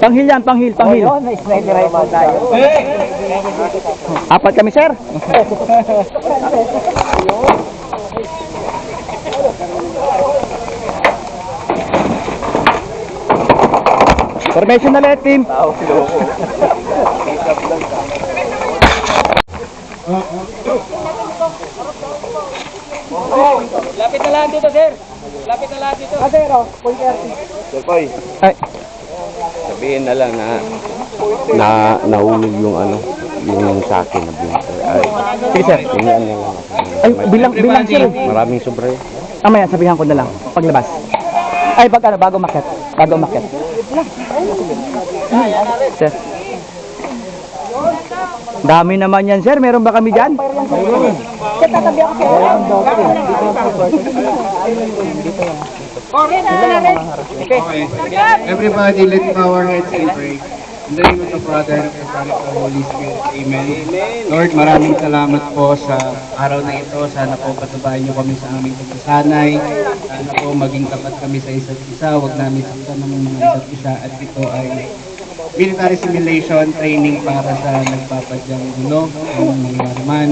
Panghil yan, panghil, panghil. Yun, may sniper rifle tayo. Apat kami, sir. Formation na ulit, team. Lapit na lahat dito, sir. Lapit na lahat dito. Ah, sir, oh. Koy, Ay, sabihin na lang na na nahulog yung ano, yung sa akin na blinker. Ay, sige, sir. tingnan na lang. Ay, bilang, bilang, sir. Maraming sobra yun. Mamaya, sabihan ko na lang. Paglabas. Ay, pag ano, bago maket. Bago maket. Sir. Dami naman yan, sir. Meron ba kami dyan? Everybody, let our heads and pray. In the name of the Father, and the Son, and the Holy Spirit. Amen. Lord, maraming salamat po sa araw na ito. Sana po patubayan niyo kami sa aming pagsasanay. Sana po maging tapat kami sa isa't isa. Huwag namin saktan ng mga isa't isa. At ito ay military simulation training para sa nagpapadyang gulo. Anong mangyari man.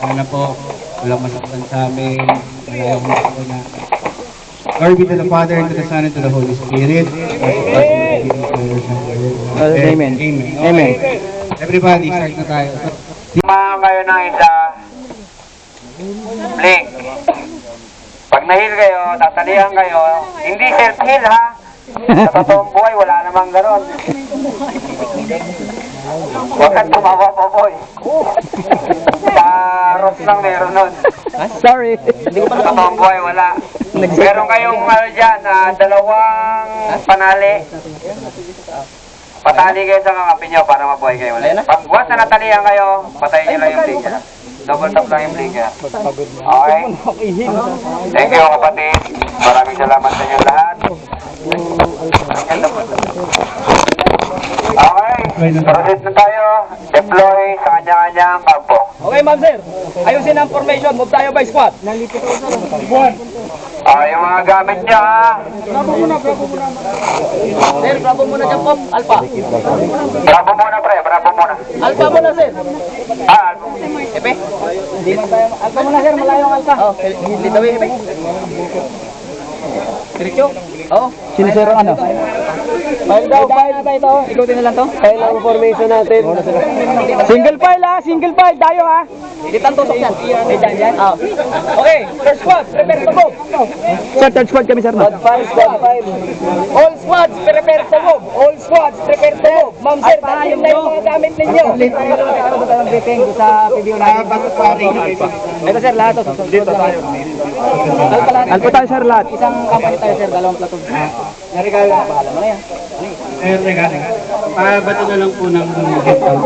Sana po walang masaktan sa amin. Malayo ko na Glory be to the Father, and to the Son, and to the Holy Spirit. Amen. Amen. Amen. Everybody, start na tayo. Samahan kayo ng isa. Blink. Pag nahil kayo, tatalihan kayo, hindi self-heal ha. Sa totoong buhay, wala namang ganon. Huwag kang tumawa po, boy. Sa Ross lang meron nun. Sorry. Sa totoong buhay, wala. Meron kayong ano dyan, ah, dalawang panali. Patali kayo sa kakapin nyo para mabuhay kayo ulit. Pag once na natalihan kayo, patayin nyo lang yung blinker. Double tap lang yung blinker. Okay? Thank you kapatid. Maraming salamat sa inyo lahat. Okay, proceed na tayo. Deploy sa kanya-kanyang kampo. Okay, ma'am, sir. Ayusin ang formation. Move tayo by squad. Ah, yung mga gamit niya ha. Sir, bravo muna dyan, Pop. Alpha. Bravo muna pre, bravo muna. Alpha muna, sir. Ah, Epe? Man tayo. Alpha muna, sir. Malayo ang alpha. Oh, way, Epe. Diretso? Oo. Sino sir ang ano? File daw, file na ito. Ikutin na lang to. File ang formation natin. Single file ha, single file. Tayo ha. Dito ang tusok yan. May dyan yan. Oh. Okay, first squad, prepare to move. Sir, third squad kami, sir. No? Five, squad five. All squads, prepare to move. All squads, prepare to move. Ma'am, sir, dalhin na yung mga gamit ninyo. briefing sa PBO na. Ito, sir, lahat. Dito tayo. Alpa lahat. Alpo tayo, sir, lahat. Isang company tayo, sir, dalawang platoon. Narigalo na, bahala mo na yan. Eh, teka, teka. Pabato na lang po ng head count.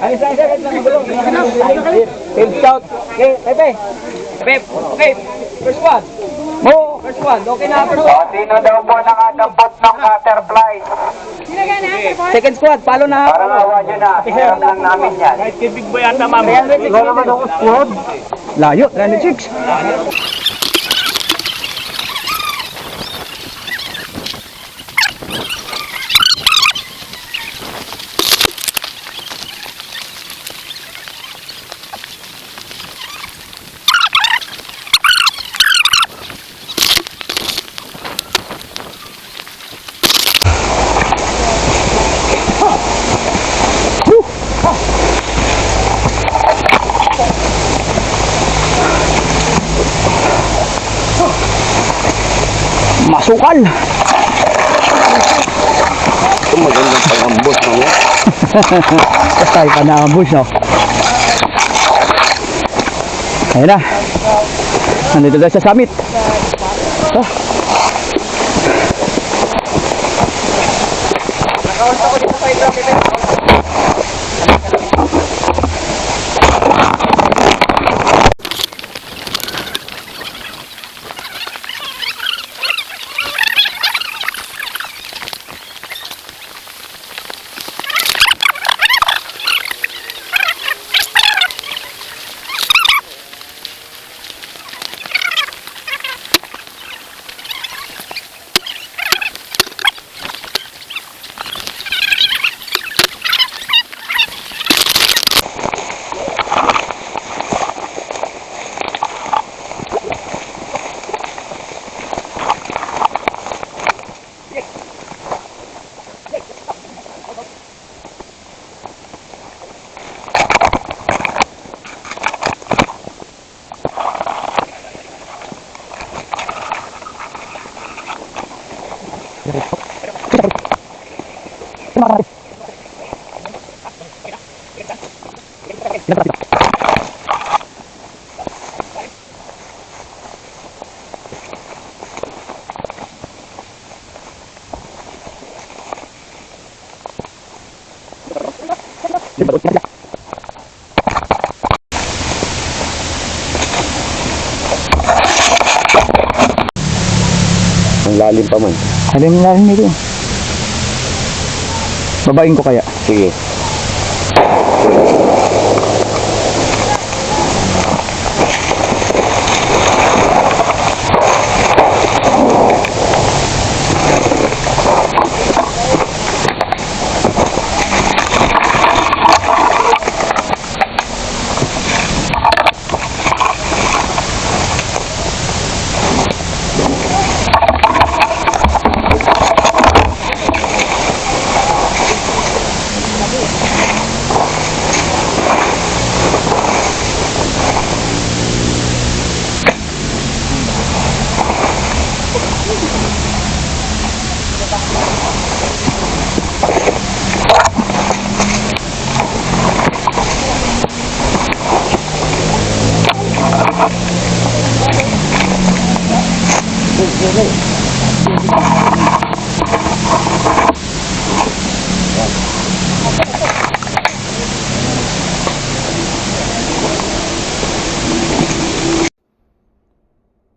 Ay, sir, sir, ito ang gulong. Field scout. Okay, Pepe. Pepe, okay. First squad. First squad. Okay na, first o, squad. sino daw po nakadampot ng butterfly? Second squad, palo na. Parang awa nyo na. Hiram lang namin yan. Layo, 306. Masukal. Ito magandang pag-ambos mo. Kasal ka na ambos, no? Ayun na. Nandito tayo sa summit. Ito. Nakawanta ko dito sa hidrokitin. Lalim pa man. Alam na rin nito. Babain ko kaya. Sige.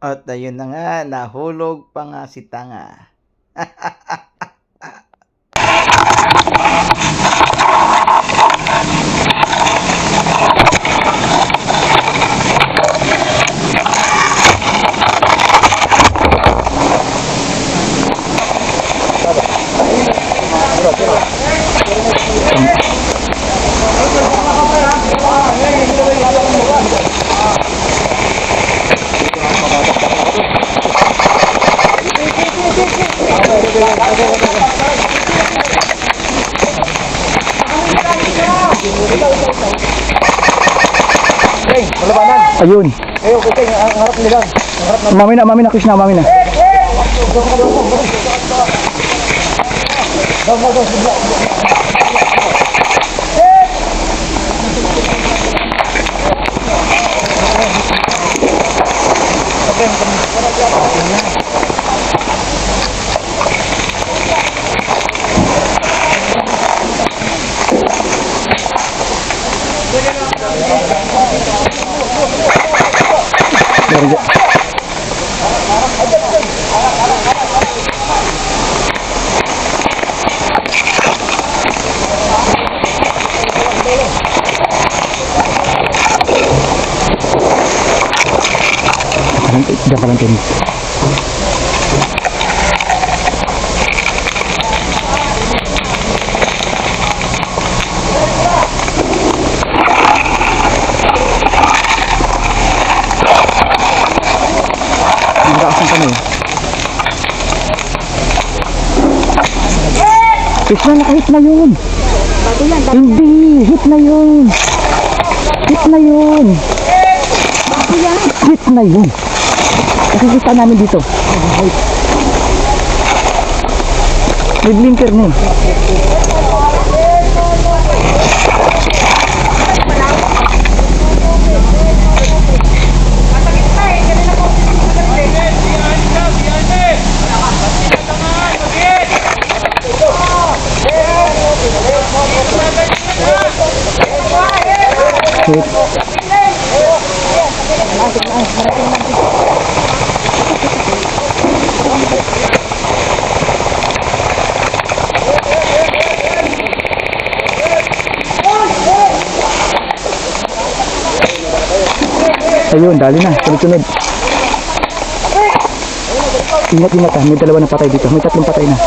At ayun na nga, nahulog pa nga si Tanga. Ayun. Mami na, mami na, Krishna, mami na. Meron dyan. Diyan ka lang tinis. Ang taas ng kamay. Krishna, nakahit na yun. Hindi, hit na yun. Hit na yun. Hit na yun. Nakikita namin dito. May blinker na eh. Hit. Ayun, dali na. Sunod-sunod. Ingat, ingat ha. May dalawa na patay dito. May tatlong patay na.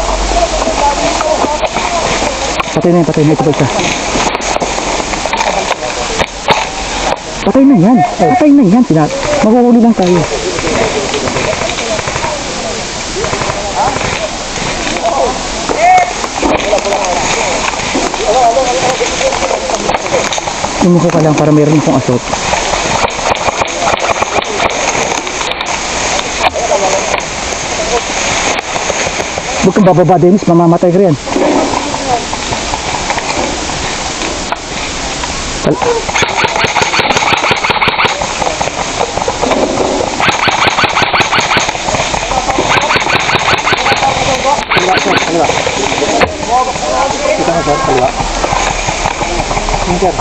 Patay na yan, patay na. Ito pa isa. Patay na yan. Patay na yan. Sina mahuhuli lang tayo. Umuko ka lang para meron pong asot. Huwag kang bababa, Dennis. Mamamatay ka riyan.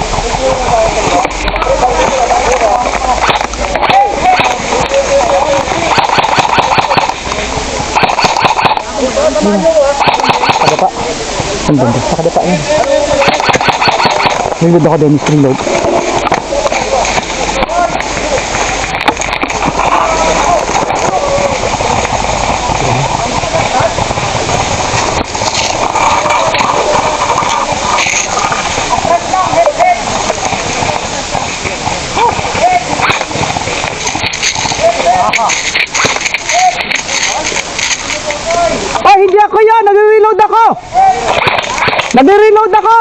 Kadapa. Ang banda. Sa kadapa yun. Reload ako. Reload. Ay, hindi ako yan! Nagre-reload ako! Nagre-reload ako!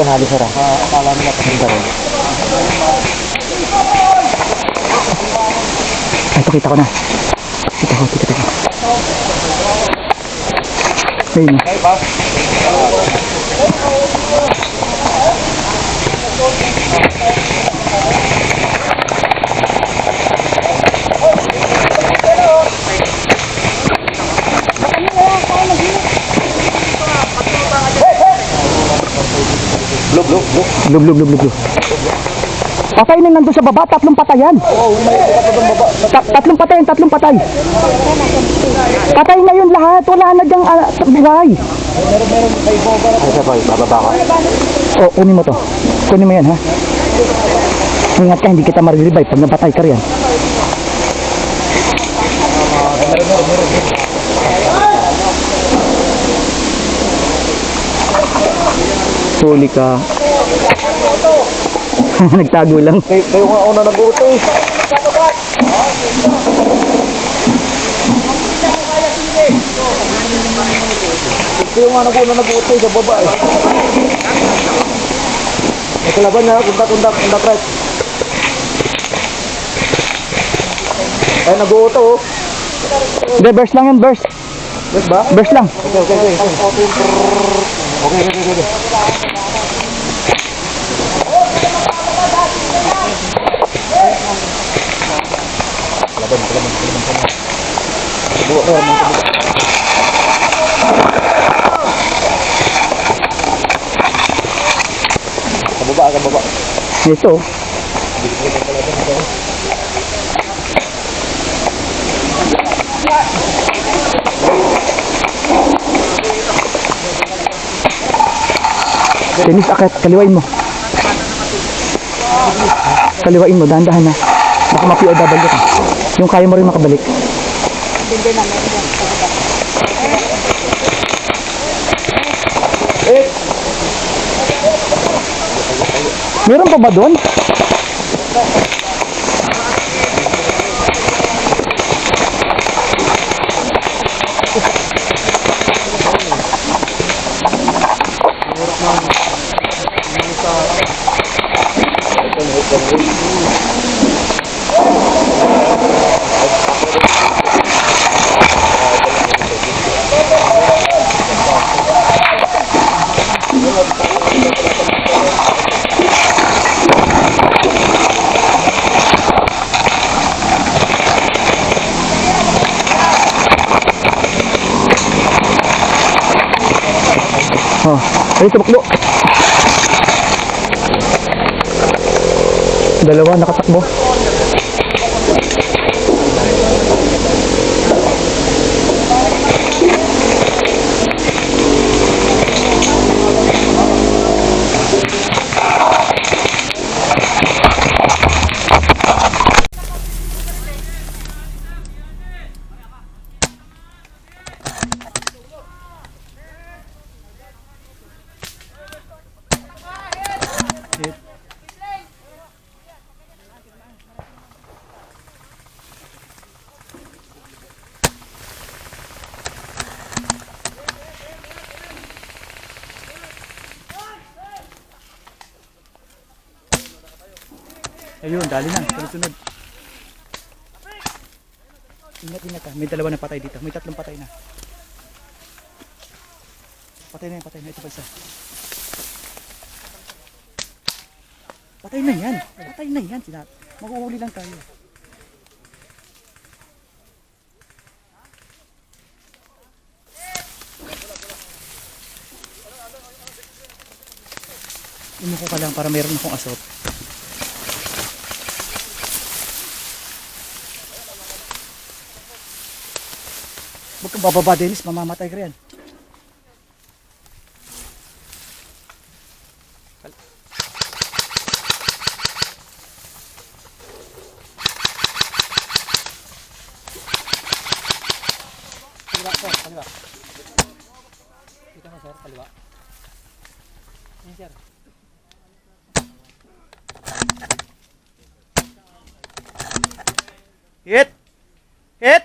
Ka nali, sir. ah. Akala nila papunta rin. Ay, ito kita ko na. Kita ko, kita ko. Ayun. Lub, lub, lub, lub, lub. Patay na nandun sa baba, tatlong patayan. Ta- tatlong patay, tatlong patay. Patay na yun lahat, wala na dyang uh, buhay. Ay, sabay, bababa ka. O, kunin mo to. Kunin mo yan, ha? Ingat ka, hindi kita marirevive pag napatay ka riyan. Huli ka. Nagtago lang. Kayo, kayo nga una nag-uto eh. Kayo nga nag-una nag-uto sa baba eh. May kalaban na, kundak, kundak, kundak right. Ay, nag-uto oh. Hindi, burst lang yun, burst. Burst ba? Burst lang. Okay, okay, okay. Okay, okay, okay. okay. Kababa, kababa. Ito. Dennis, akit. Kaliwain mo. Kaliwain mo, dahan-dahan na. Baka ma-POW ka. Yung kaya mo rin makabalik. Meron pa ba doon? Ay tumakbo. Dalawa nakatakbo. Dali na. Sunod-sunod. Ingat, ingat ha. May dalawa na patay dito. May tatlong patay na. Patay na yan, patay na. Ito pa isa. Patay na yan. Patay na yan. Sina Makuhuli lang tayo. Umuko ka lang para meron akong asot. Bababa, Dennis. Mamamatay ka rin. Kaliwa, sir. Kaliwa. Kita mo, sir. Kaliwa. Yan, sir. Hit! Hit!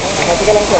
Teka lang sir.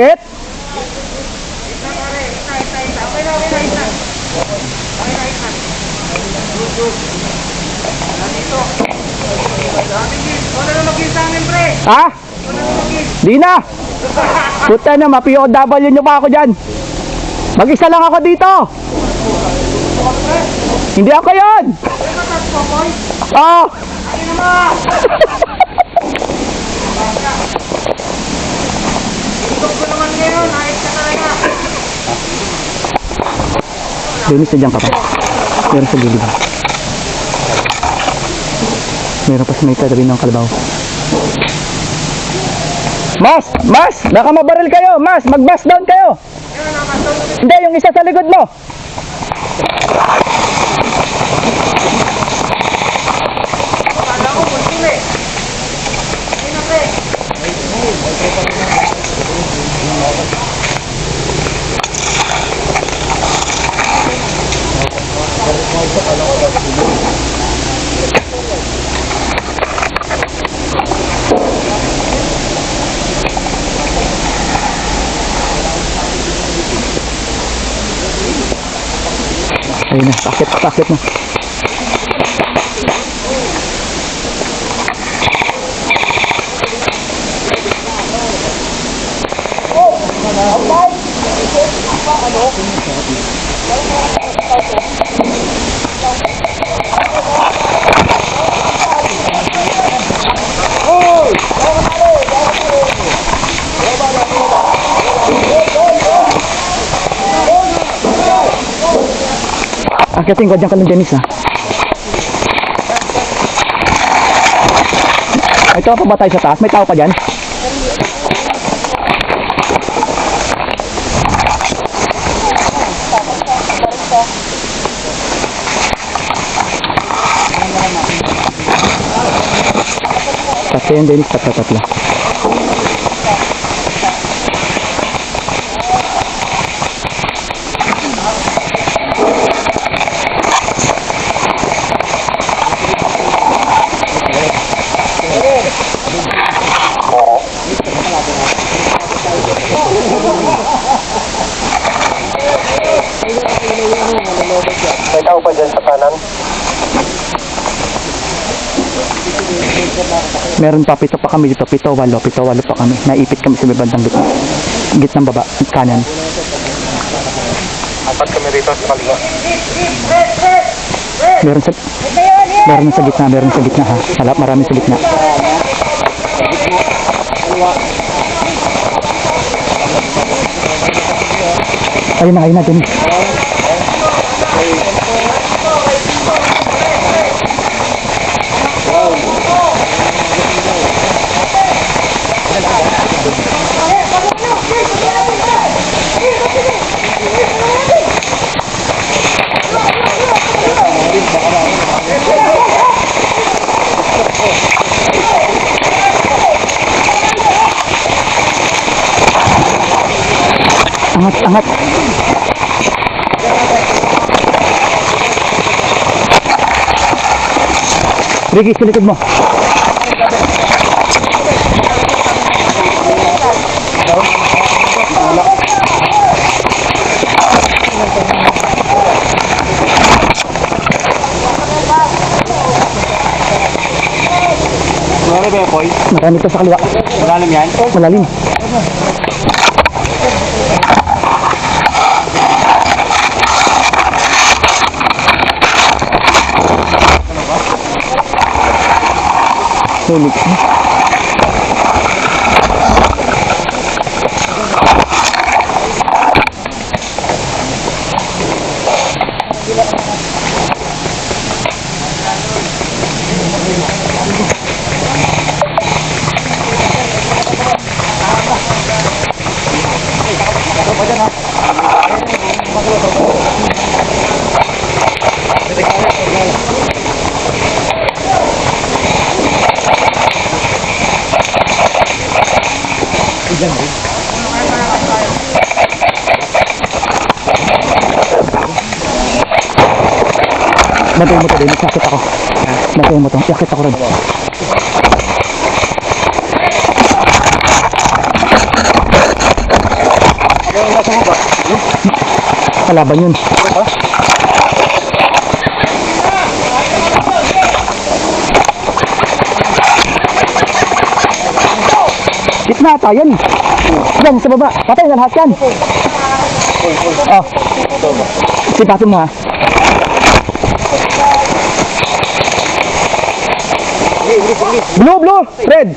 Hit! Ha? Di na! Puta na, ma-POW nyo pa ako dyan. Mag-isa lang ako dito. Hindi ako yon. Oh! Dennis, nandiyan ka pa. Meron sa gilid. Meron pa sa may tabi ng kalabaw. Mas! Mas! Baka mabaril kayo! Mas! Mag-bus down kayo! Hindi, yung isa sa likod mo! Ayun na, sakit, sakit na. Akitin ko, dyan ka lang, Dennis, ha? Ay, ito pa ba tayo sa taas? May tao pa dyan? Tatlo yan, Dennis. Tatlo, tatlo. May tao pa dyan sa kanan? Meron pa, pito pa kami dito. Pito, walo. Pito, walo pa kami. Naipit kami sa may bandang gitna. Gitnang baba, kanan. Apat kami rito sa kaliwa. Meron sa... Meron sa gitna, meron sa gitna ha. Halap, marami sa gitna. Ayun na, ayun na, Dennis. Angat, angat. Ricky, sa likod mo. Ano ba yung boy? Marami to sa kaliwa. Malalim yan? Malalim. tulip. Eh. Bantuin mo to din, sakit ako. Bantuin mo to, sakit ako rin. Kalaban yun. Gitna ata yan. Yan, sa baba. Patay na lahat yan. Oh. Sipatin mo ha. Blue, blue, red.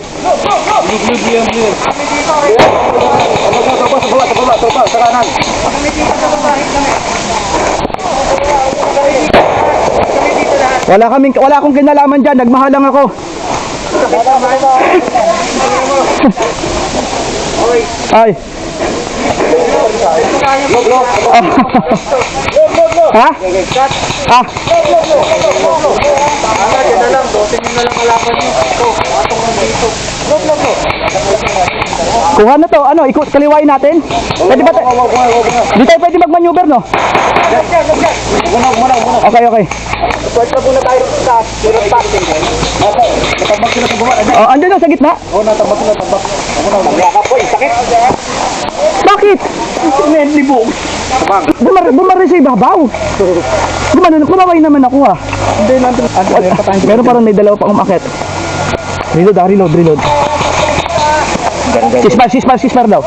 Wala kaming wala akong kinalaman diyan, nagmahal lang ako. Ay. ha? Ah. Kuha na to, ano, ikot kaliwain natin. Pwede ba tayo? Di tayo pwede mag-maneuver, no? Okay, okay. Oh, andun na sa gitna. Bakit? Libog. Bumar bumari sa ibabaw. Gumano, kumaway naman ako ah. Hindi, nandun. Meron parang may dalawa pa umakit. Reload ah, reload, reload. Sismar, sismar, sismar daw.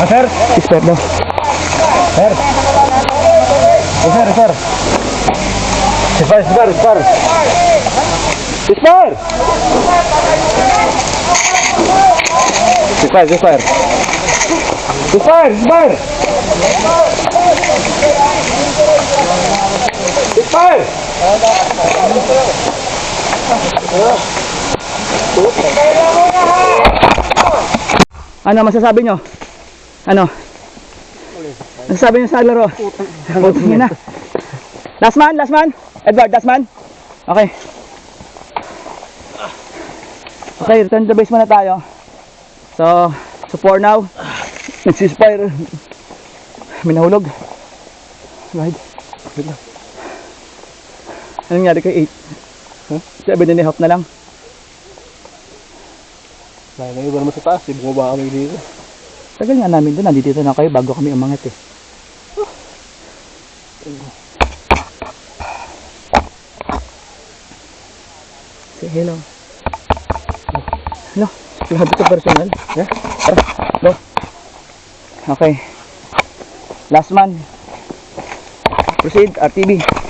Ah, sir? Sismar daw. Sir? Sir, sir. Sismar, sismar, sismar. Sismar! Sismar, Isbar! Isbar! Isbar! Ano masasabi nyo? Ano? Masasabi nyo sa laro? Putang na. Last man, last man. Edward, last man. Okay. Okay, return to base muna tayo. So, so for now, nagsisfire. May nahulog. Right. Wait lang. Anong nangyari kay 8? Huh? Seven and a half na lang. May iba naman sa taas, eh, bumaba kami dito. Tagal nga namin doon, nandito na kayo bago kami umangat eh. Say hello. Hello, grabe ka personal. Yeah? Tara. Okay. Last man. Proceed, RTV.